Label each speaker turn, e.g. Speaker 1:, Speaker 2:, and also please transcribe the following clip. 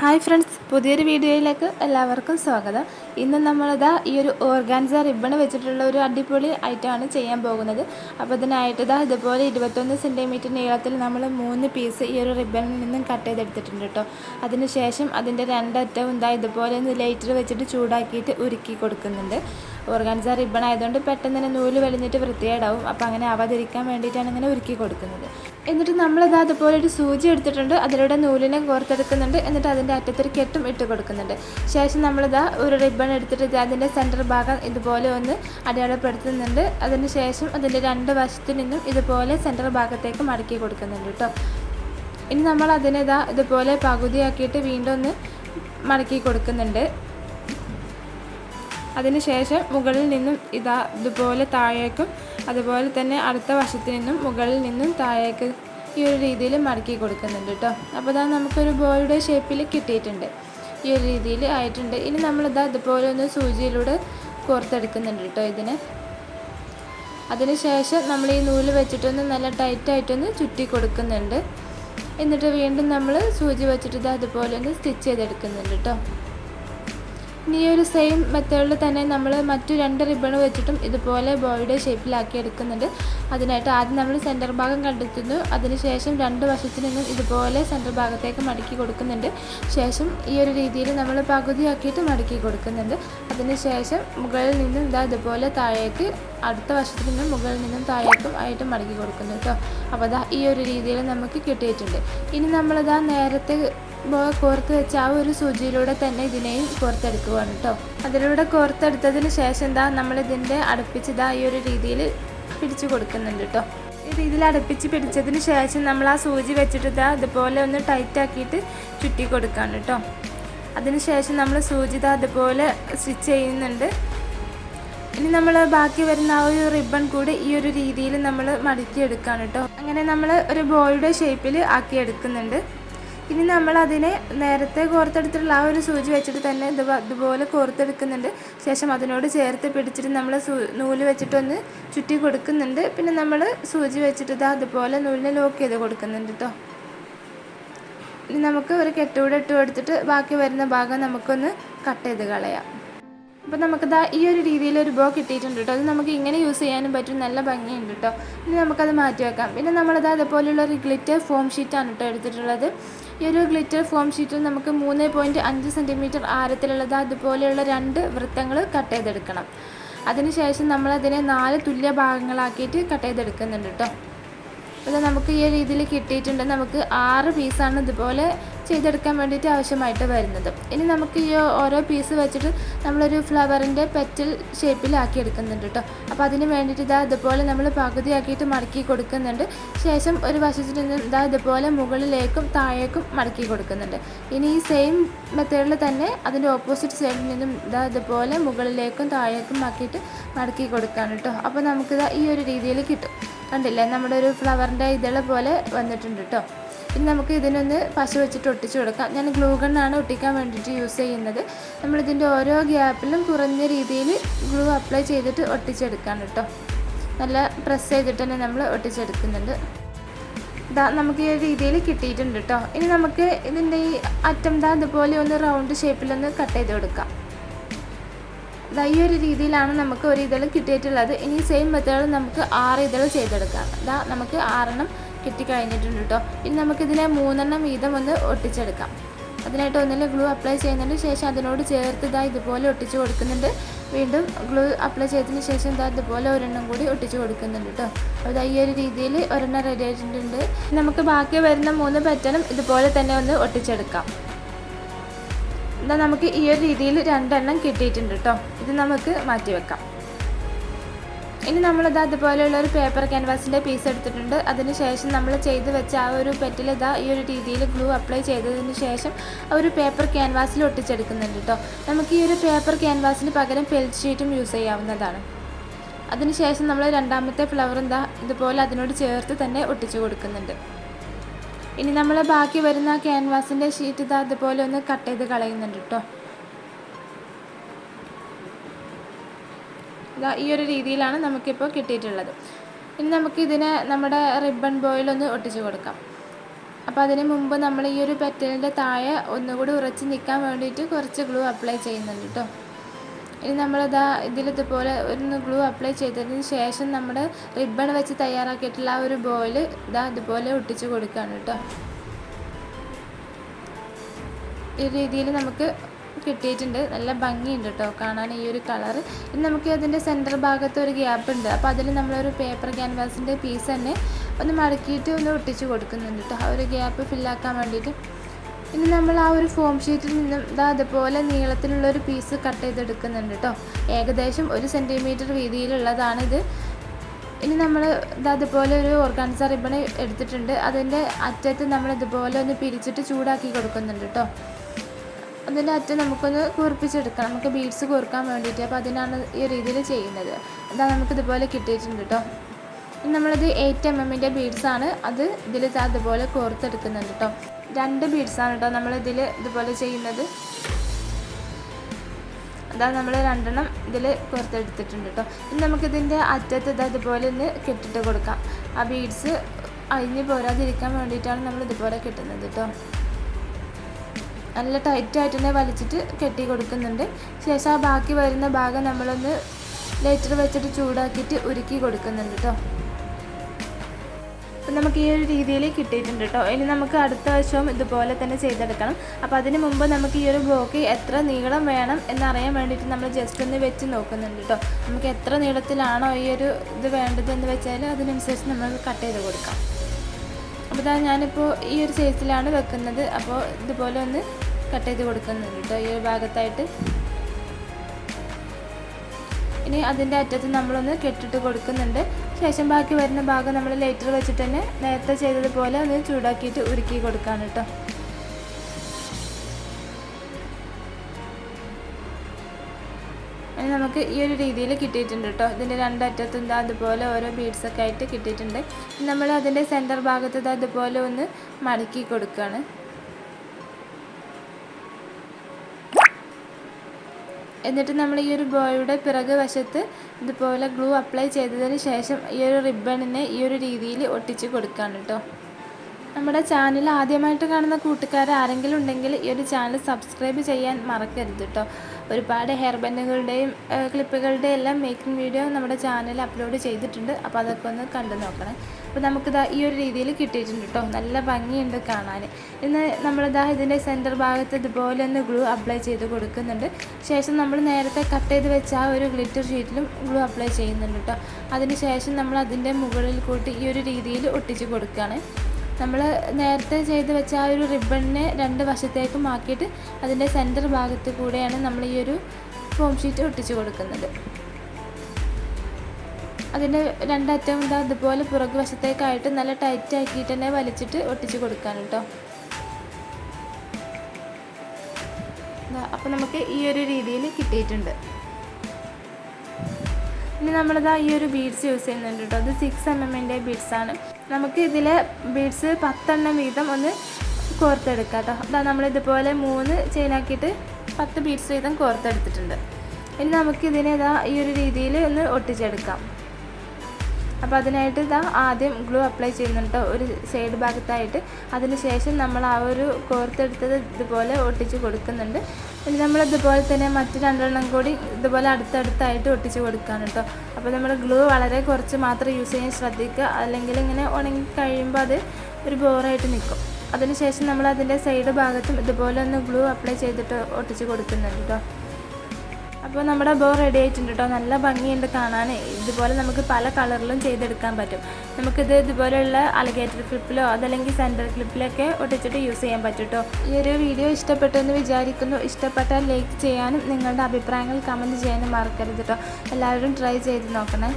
Speaker 1: hi friends പുതിയൊരു വീഡിയോയിലേക്ക് എല്ലാവർക്കും സ്വാഗതം ഇന്ന് നമ്മളിതാ ഈ ഒരു ഓർഗാൻസ റിബൺ വെച്ചിട്ടുള്ള ഒരു അടിപൊളി ഐറ്റമാണ് ചെയ്യാൻ പോകുന്നത് അപ്പോൾ ഇതിനായിട്ട് ഇതാ ഇതുപോലെ ഇരുപത്തൊന്ന് സെൻറ്റിമീറ്റർ നീളത്തിൽ നമ്മൾ മൂന്ന് പീസ് ഈ ഒരു റിബണിൽ നിന്നും കട്ട് ചെയ്തെടുത്തിട്ടുണ്ട് കേട്ടോ അതിനുശേഷം അതിൻ്റെ രണ്ടറ്റവും ഇതാ ഇതുപോലെ ഒന്ന് ലൈറ്റർ വെച്ചിട്ട് ചൂടാക്കിയിട്ട് ഉരുക്കി കൊടുക്കുന്നുണ്ട് ഓർഗാൻസ റിബൺ ആയതുകൊണ്ട് പെട്ടെന്ന് തന്നെ നൂല് വലിഞ്ഞിട്ട് വൃത്തിയേടാവും അപ്പോൾ അങ്ങനെ ആവാതിരിക്കാൻ വേണ്ടിയിട്ടാണ് ഇങ്ങനെ ഉരുക്കി കൊടുക്കുന്നത് എന്നിട്ട് നമ്മളത് അതുപോലെ ഒരു സൂചി എടുത്തിട്ടുണ്ട് അതിലൂടെ നൂലിനെ കോർത്തെടുക്കുന്നുണ്ട് എന്നിട്ട് അതിൻ്റെ അറ്റത്തൊരു കെട്ടും ഇട്ട് കൊടുക്കുന്നുണ്ട് ശേഷം നമ്മളിതാ ഒരു റിബൺ എടുത്തിട്ട് അതിൻ്റെ സെൻറ്റർ ഭാഗം ഇതുപോലെ ഒന്ന് അടയാളപ്പെടുത്തുന്നുണ്ട് അതിന് ശേഷം അതിൻ്റെ രണ്ട് വശത്തു നിന്നും ഇതുപോലെ സെൻറ്റർ ഭാഗത്തേക്ക് മടക്കി കൊടുക്കുന്നുണ്ട് കേട്ടോ ഇനി നമ്മൾ അതിനെ ഇതാ ഇതുപോലെ പകുതിയാക്കിയിട്ട് വീണ്ടും ഒന്ന് മടക്കി കൊടുക്കുന്നുണ്ട് അതിനുശേഷം മുകളിൽ നിന്നും ഇതാ ഇതുപോലെ താഴേക്കും അതുപോലെ തന്നെ അടുത്ത വശത്തു നിന്നും മുകളിൽ നിന്നും താഴേക്ക് ഈ ഒരു രീതിയിൽ മടക്കി കൊടുക്കുന്നുണ്ട് കേട്ടോ അപ്പോൾ ഇതാ നമുക്കൊരു ബോയുടെ ഷേപ്പിൽ കിട്ടിയിട്ടുണ്ട് ഈ ഒരു രീതിയിൽ ആയിട്ടുണ്ട് ഇനി നമ്മളിതാ ഇതുപോലെ ഒന്ന് സൂചിയിലൂടെ കോർത്തെടുക്കുന്നുണ്ട് കേട്ടോ ഇതിനെ അതിനുശേഷം നമ്മൾ ഈ നൂല് വെച്ചിട്ടൊന്ന് നല്ല ടൈറ്റായിട്ടൊന്ന് ചുറ്റി കൊടുക്കുന്നുണ്ട് എന്നിട്ട് വീണ്ടും നമ്മൾ സൂചി വെച്ചിട്ട് ഇത് അതുപോലെ ഒന്ന് സ്റ്റിച്ച് ചെയ്തെടുക്കുന്നുണ്ട് കേട്ടോ ഇനി ഒരു സെയിം മെത്തേഡിൽ തന്നെ നമ്മൾ മറ്റു രണ്ട് റിബൺ വെച്ചിട്ടും ഇതുപോലെ ബോയുടെ ഷേപ്പിലാക്കി എടുക്കുന്നുണ്ട് അതിനായിട്ട് ആദ്യം നമ്മൾ സെൻറ്റർ ഭാഗം കണ്ടെത്തുന്നു അതിനുശേഷം രണ്ട് വശത്തു നിന്നും ഇതുപോലെ സെൻറ്റർ ഭാഗത്തേക്ക് മടക്കി കൊടുക്കുന്നുണ്ട് ശേഷം ഈ ഒരു രീതിയിൽ നമ്മൾ പകുതിയാക്കിയിട്ട് മടക്കി കൊടുക്കുന്നുണ്ട് അതിനുശേഷം മുകളിൽ നിന്നും ഇതാ ഇതുപോലെ താഴേക്ക് അടുത്ത നിന്ന് മുകളിൽ നിന്നും താഴേക്കും ആയിട്ട് മടക്കി കൊടുക്കുന്നു കേട്ടോ അപ്പോൾ അതാ ഈ ഒരു രീതിയിൽ നമുക്ക് കിട്ടിയിട്ടുണ്ട് ഇനി നമ്മളിതാ നേരത്തെ കോർത്ത് വെച്ച ആ ഒരു സൂചിയിലൂടെ തന്നെ ഇതിനെയും കോർത്തെടുക്കുകയാണ് കേട്ടോ അതിലൂടെ കോർത്തെടുത്തതിന് ശേഷം എന്താ നമ്മളിതിൻ്റെ അടുപ്പിച്ചിതാ ഈ ഒരു രീതിയിൽ പിടിച്ചു കൊടുക്കുന്നുണ്ട് കേട്ടോ ഈ രീതിയിൽ അടുപ്പിച്ച് പിടിച്ചതിന് ശേഷം നമ്മൾ ആ സൂചി വെച്ചിട്ട് ഇതാ ഇതുപോലെ ഒന്ന് ടൈറ്റ് ആക്കിയിട്ട് ചുറ്റി കൊടുക്കുകയാണ് കേട്ടോ അതിനുശേഷം നമ്മൾ സൂചിത അതുപോലെ സ്റ്റിച്ച് ചെയ്യുന്നുണ്ട് ഇനി നമ്മൾ ബാക്കി വരുന്ന ആ ഒരു റിബൺ കൂടി ഈ ഒരു രീതിയിൽ നമ്മൾ മടക്കിയെടുക്കുകയാണ് കേട്ടോ അങ്ങനെ നമ്മൾ ഒരു ബോളുടെ ഷേപ്പിൽ ആക്കിയെടുക്കുന്നുണ്ട് ഇനി നമ്മൾ അതിനെ നേരത്തെ കോർത്തെടുത്തിട്ടുള്ള ആ ഒരു സൂചി വെച്ചിട്ട് തന്നെ ഇതുപോലെ കോർത്തെടുക്കുന്നുണ്ട് ശേഷം അതിനോട് ചേർത്ത് പിടിച്ചിട്ട് നമ്മൾ നൂല് വെച്ചിട്ടൊന്ന് ചുറ്റി കൊടുക്കുന്നുണ്ട് പിന്നെ നമ്മൾ സൂചി വെച്ചിട്ട് ഇതാ അതുപോലെ നൂലിനെ ലോക്ക് ചെയ്ത് കൊടുക്കുന്നുണ്ട് കേട്ടോ ഇനി നമുക്ക് ഒരു കെട്ടുകൂടെ ഇട്ട് കൊടുത്തിട്ട് ബാക്കി വരുന്ന ഭാഗം നമുക്കൊന്ന് കട്ട് ചെയ്ത് കളയാം അപ്പോൾ ദാ ഈ ഒരു രീതിയിൽ ഒരു ബോ കിട്ടിയിട്ടുണ്ട് കേട്ടോ അത് നമുക്ക് ഇങ്ങനെ യൂസ് ചെയ്യാനും പറ്റും നല്ല ഭംഗിയുണ്ട് കേട്ടോ ഇനി നമുക്കത് മാറ്റി വെക്കാം പിന്നെ നമ്മളത് അതുപോലെയുള്ള ഒരു ഗ്ലിറ്റർ ഫോം ഷീറ്റാണ് കേട്ടോ എടുത്തിട്ടുള്ളത് ഈ ഒരു ഗ്ലിറ്റർ ഫോം ഷീറ്റിൽ നമുക്ക് മൂന്ന് പോയിൻറ്റ് അഞ്ച് സെൻറ്റിമീറ്റർ ആരത്തിലുള്ളത് അതുപോലെയുള്ള രണ്ട് വൃത്തങ്ങൾ കട്ട് ചെയ്തെടുക്കണം അതിനുശേഷം നമ്മളതിനെ നാല് തുല്യ ഭാഗങ്ങളാക്കിയിട്ട് കട്ട് ചെയ്തെടുക്കുന്നുണ്ട് കേട്ടോ അപ്പോൾ നമുക്ക് ഈ രീതിയിൽ കിട്ടിയിട്ടുണ്ട് നമുക്ക് ആറ് പീസാണ് ഇതുപോലെ ചെയ്തെടുക്കാൻ വേണ്ടിയിട്ട് ആവശ്യമായിട്ട് വരുന്നത് ഇനി നമുക്ക് ഈ ഓരോ പീസ് വെച്ചിട്ട് നമ്മളൊരു ഫ്ലവറിൻ്റെ പെറ്റൽ ഷേപ്പിലാക്കി എടുക്കുന്നുണ്ട് കേട്ടോ അപ്പോൾ അതിന് വേണ്ടിയിട്ട് ഇതാ ഇതുപോലെ നമ്മൾ പകുതിയാക്കിയിട്ട് മടക്കി കൊടുക്കുന്നുണ്ട് ശേഷം ഒരു വശത്തിൽ നിന്ന് ഇതാ ഇതുപോലെ മുകളിലേക്കും താഴേക്കും മടക്കി കൊടുക്കുന്നുണ്ട് ഇനി ഈ സെയിം മെത്തേഡിൽ തന്നെ അതിൻ്റെ ഓപ്പോസിറ്റ് സൈഡിൽ നിന്നും ഇതാ ഇതുപോലെ മുകളിലേക്കും താഴേക്കും ആക്കിയിട്ട് മടക്കി കൊടുക്കാണ് കേട്ടോ അപ്പോൾ നമുക്കിതാ ഈ ഒരു രീതിയിൽ കിട്ടും കണ്ടില്ലേ നമ്മുടെ ഒരു ഫ്ലവറിൻ്റെ ഇതളെ പോലെ വന്നിട്ടുണ്ട് കേട്ടോ പിന്നെ നമുക്ക് ഇതിനൊന്ന് പശു വെച്ചിട്ട് ഒട്ടിച്ചു കൊടുക്കാം ഞാൻ ഗ്ലൂ ഒട്ടിക്കാൻ വേണ്ടിയിട്ട് യൂസ് ചെയ്യുന്നത് നമ്മളിതിൻ്റെ ഓരോ ഗ്യാപ്പിലും കുറഞ്ഞ രീതിയിൽ ഗ്ലൂ അപ്ലൈ ചെയ്തിട്ട് ഒട്ടിച്ചെടുക്കാൻ കേട്ടോ നല്ല പ്രസ് ചെയ്തിട്ട് തന്നെ നമ്മൾ ഒട്ടിച്ചെടുക്കുന്നുണ്ട് ദാ നമുക്ക് ഈ രീതിയിൽ കിട്ടിയിട്ടുണ്ട് കേട്ടോ ഇനി നമുക്ക് ഇതിൻ്റെ ഈ അറ്റം ദാ ഇതുപോലെ ഒന്ന് റൗണ്ട് ഷേപ്പിലൊന്ന് കട്ട് ചെയ്ത് കൊടുക്കാം ദാ ഈ ഒരു രീതിയിലാണ് നമുക്ക് ഒരു ഇതൾ കിട്ടിയിട്ടുള്ളത് ഇനി സെയിം മെത്തേഡ് നമുക്ക് ആറ് ഇതൾ ചെയ്തെടുക്കാം ദാ നമുക്ക് ആറെണ്ണം കിട്ടി കഴിഞ്ഞിട്ടുണ്ട് കേട്ടോ ഇനി നമുക്കിതിനെ മൂന്നെണ്ണം വീതം ഒന്ന് ഒട്ടിച്ചെടുക്കാം അതിനായിട്ട് ഒന്നിൽ ഗ്ലൂ അപ്ലൈ ചെയ്യുന്നതിന് ശേഷം അതിനോട് ചേർത്ത് ഇതാ ഇതുപോലെ ഒട്ടിച്ച് കൊടുക്കുന്നുണ്ട് വീണ്ടും ഗ്ലൂ അപ്ലൈ ചെയ്തതിന് ശേഷം ഇതാ ഇതുപോലെ ഒരെണ്ണം കൂടി ഒട്ടിച്ച് കൊടുക്കുന്നുണ്ട് കേട്ടോ അപ്പോൾ ഈ ഒരു രീതിയിൽ ഒരെണ്ണം റെഡി ആയിട്ടുണ്ട് നമുക്ക് ബാക്കി വരുന്ന മൂന്ന് പറ്റണം ഇതുപോലെ തന്നെ ഒന്ന് ഒട്ടിച്ചെടുക്കാം എന്നാൽ നമുക്ക് ഈ ഒരു രീതിയിൽ രണ്ടെണ്ണം കിട്ടിയിട്ടുണ്ട് കേട്ടോ ഇത് നമുക്ക് മാറ്റി വെക്കാം ഇനി നമ്മളിത് അതുപോലെയുള്ള ഒരു പേപ്പർ ക്യാൻവാസിൻ്റെ പീസ് എടുത്തിട്ടുണ്ട് അതിന് ശേഷം നമ്മൾ ചെയ്ത് വെച്ച ആ ഒരു പെറ്റിൽ ഇതാ ഈ ഒരു രീതിയിൽ ഗ്ലൂ അപ്ലൈ ചെയ്തതിന് ശേഷം ആ ഒരു പേപ്പർ ക്യാൻവാസിൽ ഒട്ടിച്ചെടുക്കുന്നുണ്ട് കേട്ടോ നമുക്ക് ഈ ഒരു പേപ്പർ ക്യാൻവാസിന് പകരം പെൽറ്റ് ഷീറ്റും യൂസ് ചെയ്യാവുന്നതാണ് അതിനുശേഷം നമ്മൾ രണ്ടാമത്തെ ഫ്ലവർ എന്താ ഇതുപോലെ അതിനോട് ചേർത്ത് തന്നെ ഒട്ടിച്ചു കൊടുക്കുന്നുണ്ട് ഇനി നമ്മൾ ബാക്കി വരുന്ന ക്യാൻവാസിൻ്റെ ഷീറ്റ് ഇതാ അതുപോലെ ഒന്ന് കട്ട് ചെയ്ത് കളയുന്നുണ്ട് കേട്ടോ ഇതാ ഈ ഒരു രീതിയിലാണ് നമുക്കിപ്പോൾ കിട്ടിയിട്ടുള്ളത് ഇനി നമുക്കിതിനെ നമ്മുടെ റിബൺ ബോയിലൊന്ന് ഒട്ടിച്ചു കൊടുക്കാം അപ്പോൾ അതിന് മുമ്പ് നമ്മൾ ഈ ഒരു പെറ്റലിൻ്റെ താഴെ ഒന്നുകൂടി ഉറച്ച് നിൽക്കാൻ വേണ്ടിയിട്ട് കുറച്ച് ഗ്ലൂ അപ്ലൈ ചെയ്യുന്നുണ്ട് കേട്ടോ ഇനി നമ്മളിതാ ഇതിലിതുപോലെ ഒന്ന് ഗ്ലൂ അപ്ലൈ ചെയ്തതിന് ശേഷം നമ്മൾ റിബൺ വെച്ച് തയ്യാറാക്കിയിട്ടുള്ള ആ ഒരു ബോയിൽ ഇതാ ഇതുപോലെ ഒട്ടിച്ച് കൊടുക്കുകയാണ് കേട്ടോ ഈ രീതിയിൽ നമുക്ക് കിട്ടിയിട്ടുണ്ട് നല്ല ഭംഗിയുണ്ട് കേട്ടോ കാണാൻ ഈ ഒരു കളർ ഇനി നമുക്ക് അതിൻ്റെ സെൻറ്റർ ഭാഗത്ത് ഒരു ഗ്യാപ്പ് ഉണ്ട് അപ്പോൾ അതിൽ നമ്മളൊരു പേപ്പർ ക്യാൻവാസിൻ്റെ പീസ് തന്നെ ഒന്ന് മടക്കിയിട്ട് ഒന്ന് ഒട്ടിച്ച് കൊടുക്കുന്നുണ്ട് കേട്ടോ ആ ഒരു ഗ്യാപ്പ് ഫില്ലാക്കാൻ വേണ്ടിയിട്ട് ഇനി നമ്മൾ ആ ഒരു ഫോം ഷീറ്റിൽ നിന്നും ഇതാ അതുപോലെ നീളത്തിലുള്ള ഒരു പീസ് കട്ട് ചെയ്തെടുക്കുന്നുണ്ട് കേട്ടോ ഏകദേശം ഒരു സെൻറ്റിമീറ്റർ വീതിയിലുള്ളതാണിത് ഇനി നമ്മൾ ഇതാ അതുപോലെ ഒരു ഓർഗാൻസ റിബൺ എടുത്തിട്ടുണ്ട് അതിൻ്റെ അറ്റത്ത് നമ്മൾ ഇതുപോലെ ഒന്ന് പിരിച്ചിട്ട് ചൂടാക്കി കൊടുക്കുന്നുണ്ട് കേട്ടോ അതിൻ്റെ അറ്റ് നമുക്കൊന്ന് കുറിപ്പിച്ചെടുക്കാം നമുക്ക് ബീഡ്സ് കുറുക്കാൻ വേണ്ടിയിട്ട് അപ്പോൾ അതിനാണ് ഈ രീതിയിൽ ചെയ്യുന്നത് അതാ നമുക്കിതുപോലെ കിട്ടിയിട്ടുണ്ട് കേട്ടോ നമ്മളത് എയ്റ്റ് എം എമ്മിൻ്റെ ബീഡ്സാണ് അത് ഇതിൽ അതുപോലെ കോർത്തെടുക്കുന്നുണ്ട് കേട്ടോ രണ്ട് ബീഡ്സാണ് കേട്ടോ നമ്മളിതിൽ ഇതുപോലെ ചെയ്യുന്നത് അതാ നമ്മൾ രണ്ടെണ്ണം ഇതിൽ കോർത്തെടുത്തിട്ടുണ്ട് കേട്ടോ ഇനി നമുക്കിതിൻ്റെ അറ്റത്ത് ഇത് അതുപോലെ ഒന്ന് കെട്ടിട്ട് കൊടുക്കാം ആ ബീഡ്സ് അഴിഞ്ഞ് പോരാതിരിക്കാൻ വേണ്ടിയിട്ടാണ് നമ്മൾ ഇതുപോലെ കിട്ടുന്നത് കേട്ടോ നല്ല ടൈറ്റായിട്ട് തന്നെ വലിച്ചിട്ട് കെട്ടി കൊടുക്കുന്നുണ്ട് ശേഷം ആ ബാക്കി വരുന്ന ഭാഗം നമ്മളൊന്ന് ലൈറ്റർ വെച്ചിട്ട് ചൂടാക്കിയിട്ട് ഉരുക്കി കൊടുക്കുന്നുണ്ട് കേട്ടോ അപ്പം നമുക്ക് ഈ ഒരു രീതിയിൽ കിട്ടിയിട്ടുണ്ട് കേട്ടോ ഇനി നമുക്ക് അടുത്ത വശവും ഇതുപോലെ തന്നെ ചെയ്തെടുക്കണം അപ്പോൾ അതിന് മുമ്പ് നമുക്ക് ഈ ഒരു ബ്ലോക്ക് എത്ര നീളം വേണം എന്നറിയാൻ വേണ്ടിയിട്ട് നമ്മൾ ജസ്റ്റ് ഒന്ന് വെച്ച് നോക്കുന്നുണ്ട് കേട്ടോ നമുക്ക് എത്ര നീളത്തിലാണോ ഈ ഒരു ഇത് വേണ്ടത് എന്ന് വെച്ചാൽ അതിനനുസരിച്ച് നമ്മൾ കട്ട് ചെയ്ത് കൊടുക്കാം അപ്പോൾ ഞാനിപ്പോൾ ഈ ഒരു സൈസിലാണ് വെക്കുന്നത് അപ്പോൾ ഇതുപോലെ ഒന്ന് കട്ട് ചെയ്ത് കൊടുക്കുന്നത് കേട്ടോ ഈ ഒരു ഭാഗത്തായിട്ട് ഇനി അതിൻ്റെ അറ്റത്ത് നമ്മളൊന്ന് കെട്ടിട്ട് കൊടുക്കുന്നുണ്ട് ശേഷം ബാക്കി വരുന്ന ഭാഗം നമ്മൾ ലൈറ്റർ വെച്ചിട്ട് തന്നെ നേരത്തെ ചെയ്തതുപോലെ ഒന്ന് ചൂടാക്കിയിട്ട് ഉരുക്കി കൊടുക്കാണ് കേട്ടോ നമുക്ക് ഈ ഒരു രീതിയിൽ കിട്ടിയിട്ടുണ്ട് കേട്ടോ ഇതിൻ്റെ രണ്ടറ്റത്തും ഇതാ അതുപോലെ ഓരോ ബീഡ്സൊക്കെ ആയിട്ട് കിട്ടിയിട്ടുണ്ട് നമ്മൾ അതിൻ്റെ സെൻറ്റർ ഭാഗത്ത് അതുപോലെ ഒന്ന് മടക്കി കൊടുക്കുകയാണ് എന്നിട്ട് നമ്മൾ ഈ ഒരു ബോയുടെ പിറക് വശത്ത് ഇതുപോലെ ഗ്ലൂ അപ്ലൈ ചെയ്തതിന് ശേഷം ഈ ഒരു റിബണിനെ ഈ ഒരു രീതിയിൽ ഒട്ടിച്ച് കൊടുക്കുകയാണ് കേട്ടോ നമ്മുടെ ചാനൽ ആദ്യമായിട്ട് കാണുന്ന കൂട്ടുകാർ ആരെങ്കിലും ഉണ്ടെങ്കിൽ ഈ ഒരു ചാനൽ സബ്സ്ക്രൈബ് ചെയ്യാൻ മറക്കരുത് കേട്ടോ ഒരുപാട് ഹെയർ ബെൻഡുകളുടെയും ക്ലിപ്പുകളുടെ എല്ലാം മേക്കിംഗ് വീഡിയോ നമ്മുടെ ചാനലിൽ അപ്ലോഡ് ചെയ്തിട്ടുണ്ട് അപ്പോൾ അതൊക്കെ ഒന്ന് കണ്ടു നോക്കണം അപ്പോൾ നമുക്കിതാ ഈ ഒരു രീതിയിൽ കിട്ടിയിട്ടുണ്ട് കേട്ടോ നല്ല ഭംഗിയുണ്ട് കാണാൻ ഇന്ന് നമ്മളിതാ ഇതിൻ്റെ സെൻറ്റർ ഭാഗത്ത് ഇതുപോലെ ഒന്ന് ഗ്ലൂ അപ്ലൈ ചെയ്ത് കൊടുക്കുന്നുണ്ട് ശേഷം നമ്മൾ നേരത്തെ കട്ട് ചെയ്ത് വെച്ച ആ ഒരു ഗ്ലിറ്റർ ഷീറ്റിലും ഗ്ലൂ അപ്ലൈ ചെയ്യുന്നുണ്ട് കേട്ടോ അതിന് ശേഷം നമ്മൾ അതിൻ്റെ മുകളിൽ കൂട്ടി ഈ ഒരു രീതിയിൽ ഒട്ടിച്ച് കൊടുക്കുകയാണ് നമ്മൾ നേരത്തെ ചെയ്ത് വെച്ച ആ ഒരു റിബണിനെ രണ്ട് വശത്തേക്കും മാക്കിയിട്ട് അതിൻ്റെ സെൻറ്റർ ഭാഗത്ത് കൂടെയാണ് നമ്മൾ ഈ ഒരു ഫോം ഷീറ്റ് ഒട്ടിച്ചു കൊടുക്കുന്നത് അതിൻ്റെ രണ്ടറ്റം ഇതാ അതുപോലെ പുറക് വശത്തേക്കായിട്ട് നല്ല ടൈറ്റ് ആക്കിയിട്ട് തന്നെ വലിച്ചിട്ട് ഒട്ടിച്ചു കൊടുക്കാൻ കേട്ടോ അപ്പോൾ നമുക്ക് ഈ ഒരു രീതിയിൽ കിട്ടിയിട്ടുണ്ട് ഇനി നമ്മളിതാ ഈ ഒരു ബീഡ്സ് യൂസ് ചെയ്യുന്നുണ്ട് കേട്ടോ അത് സിക്സ് എം എമ്മിൻ്റെ ബീഡ്സാണ് നമുക്ക് ഇതിലെ ബീഡ്സ് പത്തെണ്ണം വീതം ഒന്ന് കോർത്തെടുക്കാം കേട്ടോ അതാ നമ്മളിതുപോലെ മൂന്ന് ചെയിനാക്കിയിട്ട് പത്ത് ബീഡ്സ് വീതം കോർത്തെടുത്തിട്ടുണ്ട് ഇനി നമുക്കിതിനെ ഇതാ ഈ ഒരു രീതിയിൽ ഒന്ന് ഒട്ടിച്ചെടുക്കാം അപ്പോൾ അതിനായിട്ട് ഇതാ ആദ്യം ഗ്ലൂ അപ്ലൈ ചെയ്യുന്നുണ്ട് ഒരു സൈഡ് ഭാഗത്തായിട്ട് അതിനുശേഷം നമ്മൾ ആ ഒരു കോർത്തെടുത്തത് ഇതുപോലെ ഒട്ടിച്ച് കൊടുക്കുന്നുണ്ട് ഇനി നമ്മൾ ഇതുപോലെ തന്നെ മറ്റ് രണ്ടെണ്ണം കൂടി ഇതുപോലെ അടുത്തടുത്തായിട്ട് ഒട്ടിച്ച് കൊടുക്കുകയാണ് കേട്ടോ അപ്പോൾ നമ്മൾ ഗ്ലൂ വളരെ കുറച്ച് മാത്രം യൂസ് ചെയ്യാൻ ശ്രദ്ധിക്കുക അല്ലെങ്കിൽ ഇങ്ങനെ ഉണങ്ങി കഴിയുമ്പോൾ അത് ഒരു ബോറായിട്ട് നിൽക്കും അതിനുശേഷം നമ്മൾ അതിൻ്റെ സൈഡ് ഭാഗത്തും ഇതുപോലെ ഒന്ന് ഗ്ലൂ അപ്ലൈ ചെയ്തിട്ട് ഒട്ടിച്ച് കൊടുക്കുന്നുണ്ട് കേട്ടോ അപ്പോൾ നമ്മുടെ ബോ റെഡി ആയിട്ടുണ്ട് കേട്ടോ നല്ല ഭംഗിയുണ്ട് കാണാൻ ഇതുപോലെ നമുക്ക് പല കളറിലും ചെയ്തെടുക്കാൻ പറ്റും നമുക്കിത് ഇതുപോലെയുള്ള അലഗേറ്റർ ക്ലിപ്പിലോ അതല്ലെങ്കിൽ സെൻറ്റർ ക്ലിപ്പിലൊക്കെ ഒട്ടിച്ചിട്ട് യൂസ് ചെയ്യാൻ പറ്റും കേട്ടോ ഈ ഒരു വീഡിയോ ഇഷ്ടപ്പെട്ടെന്ന് വിചാരിക്കുന്നു ഇഷ്ടപ്പെട്ടാൽ ലൈക്ക് ചെയ്യാനും നിങ്ങളുടെ അഭിപ്രായങ്ങൾ കമൻറ്റ് ചെയ്യാനും മറക്കരുത് കേട്ടോ എല്ലാവരും ട്രൈ ചെയ്ത് നോക്കണേ